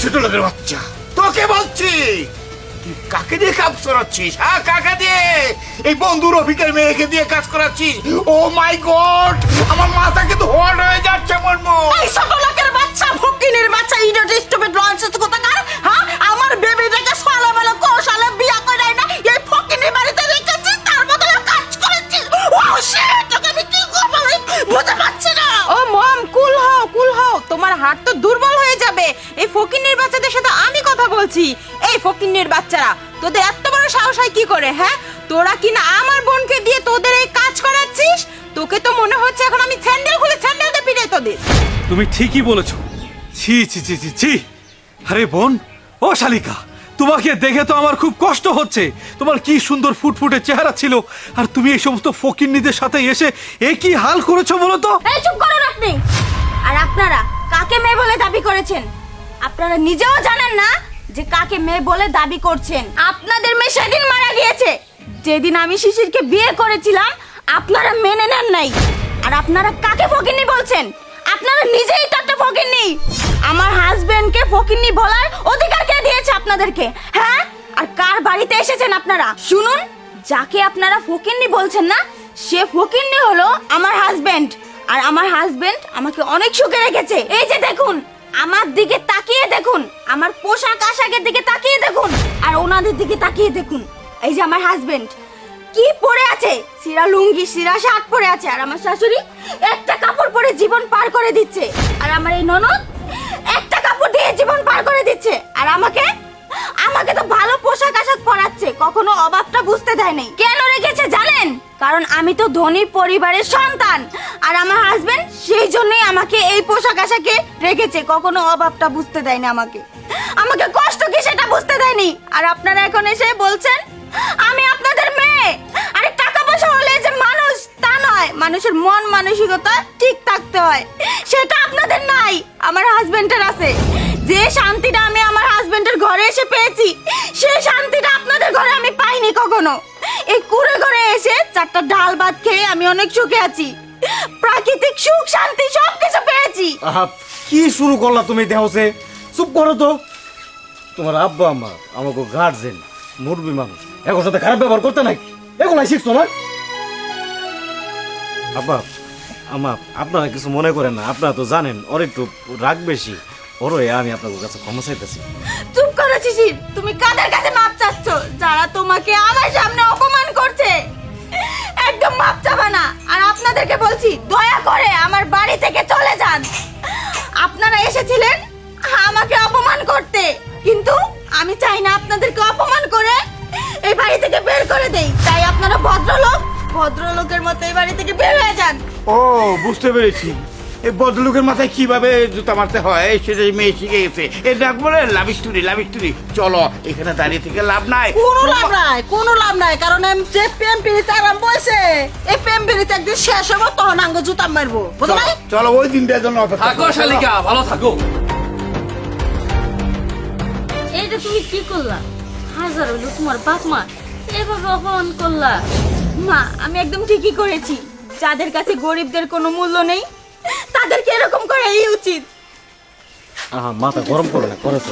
ছোট লোকের বাচ্চা। তোকে বলছি তুই কাকে দিয়ে কাজ করাচ্ছিস হ্যাঁ কাকে দিয়ে? এই বন্ধু রফিকের মেয়েকে দিয়ে কাজ করাচ্ছিস। ও মাই গড আমার মাথা কিন্তু হট হয়ে যাচ্ছে মনমো। এই ছোট লোকের বাচ্চা ফকিনের বাচ্চা ইডিয়ট স্টুপিড লঞ্চেস কোথাকার? হ্যাঁ আমার বেবিটাকে সালে বেলা কৌশলে বিয়া করে না এই ফকিনের বাড়িতে রেখেছিস তার বদলে কাজ করেছিস ও শিট তোকে আমি কি করব? বুঝতে পারছি না। ও মম কুল হও কুল হও তোমার হাত তো দুর্বল ফকিন্নির বাচ্চাদের সাথে আমি কথা বলছি। এই ফকিন্নির বাচ্চারা তোদের এত বড় সাহস হয় কি করে হ্যাঁ? তোরা কি না আমার বোনকে দিয়ে তোদের এই কাজ করাচ্ছিস? তোকে তো মনে হচ্ছে এখন আমি স্যান্ডেল খুলে স্যান্ডেল দিয়ে পিটাই তোদের। তুমি ঠিকই বলেছ। ছি ছি ছি ছি ছি। আরে বোন ও শালিকা তোমাকে দেখে তো আমার খুব কষ্ট হচ্ছে। তোমার কি সুন্দর ফুটফুটে চেহারা ছিল আর তুমি এই সমস্ত ফকিন্নিদের সাথে এসে এ কি হাল করেছ বলো তো? এই চুপ করুন আপনি আর আপনারা কাকে মেয়ে বলে দাবি করেছেন? আপনারা নিজেও জানেন না যে কাকে মেয়ে বলে দাবি করছেন। আপনাদের মেয়ে সেদিন মারা গিয়েছে। যেদিন আমি শিশিরকে বিয়ে করেছিলাম, আপনারা মেনে নেন নাই। আর আপনারা কাকে ফকিন্নি বলছেন? আপনারা নিজেই তো একটা ফকিন্নি। আমার হাজবেন্ডকে ফকিন্নি বলার অধিকার কে দিয়েছে আপনাদেরকে? হ্যাঁ? আর কার বাড়িতে এসেছেন আপনারা? শুনুন, যাকে আপনারা ফকিন্নি বলছেন না, সে ফকিন্নি হলো আমার হাজবেন্ড আর আমার হাজবেন্ড আমাকে অনেক সুখে রেখেছে। এই যে দেখুন আমার দিকে তাকিয়ে দেখুন। আমার পোশাক আশাকের দিকে তাকিয়ে দেখুন। আর ওনাদের দিকে তাকিয়ে দেখুন। এই যে আমার হাজবেন্ড কি পরে আছে? সিরা লুঙ্গি সিরা শার্ট পরে আছে। আর আমার শাশুড়ি একটা কাপড় পরে জীবন পার করে দিচ্ছে। আর আমার এই ননদ একটা কাপড় দিয়ে জীবন পার করে দিচ্ছে। আর আমাকে আমাকে তো ভালো পোশাক আশাক পরাচ্ছে। কখনো অভাবটা বুঝতে দেয় নাই। কেন রেখেছে জানেন? কারণ আমি তো ধনী পরিবারের সন্তান। আর আমার হাজবেন্ড সেই জন্যই আমাকে এই পোশাক আশাকে রেখেছে। কখনো অভাবটা বুঝতে দেয়নি আমাকে। আমাকে কষ্ট কি সেটা বুঝতে দেয়নি? আর আপনারা এখন এসে বলছেন, আমি আপনাদের মেয়ে। আরে টাকা পয়সা হলে যে মানুষ তা নয়। মানুষের মন মানসিকতা ঠিক থাকতে হয়। সেটা আপনাদের নাই। আমার হাজবেন্ডের আছে। যে শান্তিটা আমি আমার হাজবেন্ডের ঘরে এসে পেয়েছি সেই শান্তিটা আপনাদের ঘরে আমি পাইনি কখনো। এই কুড়ে ঘরে এসে চারটা ডাল ভাত খেয়ে আমি অনেক সুখে আছি। প্রাকৃতিক সুখ, শান্তি সব কিছু পেয়েছি কি শুরু করলা তুমি দেহসে চুপ করো তো। তোমার আব্বা, আম্মা আমাকে গার্জেন মুরবি মানুষ। এখন সাথে খারাপ ব্যবহার করতে নাই এগুলাই শিখছো না? আব্বা আমা আপনারা কিছু মনে করেন না। আপনারা তো জানেন, ওর একটু রাগ বেশি। ওর হয়ে আমি আপনাদের কাছে ক্ষমা চাইতেছি। শিশির তুমি কাদের কাছে মাপ চাচ্ছ? যারা তোমাকে আমার সামনে অপমান করছে। একদম মাপ চাবা না। আর আপনাদেরকে বলছি, দয়া করে আমার বাড়ি থেকে চলে যান। আপনারা এসেছিলেন আমাকে অপমান করতে। কিন্তু আমি চাই না আপনাদেরকে অপমান করে এই বাড়ি থেকে বের করে দেই। তাই আপনারা ভদ্রলোক, ভদ্রলোকের মতো এই বাড়ি থেকে বের হয়ে যান। ও, বুঝতে পেরেছি। এই বদলুকের মাথায় কীভাবে জুতা মারতে হয়? সেটা মেয়ে শিখে গেছে। এ ডাক বলে লাভিস্টুরি লাভিস্টুরি চলো এখানে দাঁড়িয়ে থেকে লাভ নাই। কোনো লাভ নাই কোনো লাভ নাই কারণ এম যে প্রেম পিড়িতে আরম্ভ হয়েছে এই প্রেম পিড়িতে একদিন শেষ হব তখন আঙ্গ জুতা মারবো। বুঝলো চলো, চলো ওই দিনটার জন্য অপেক্ষা থাকো। শালিকা ভালো থাকো। এইটা তুমি কি করলা? হাজার হইল তোমার বাপ মা এভাবে অপমান করলা। মা আমি একদম ঠিকই করেছি। যাদের কাছে গরিবদের কোনো মূল্য নেই তাদেরকে এরকম করাই উচিত। আহা মাথা গরম করো না করেছ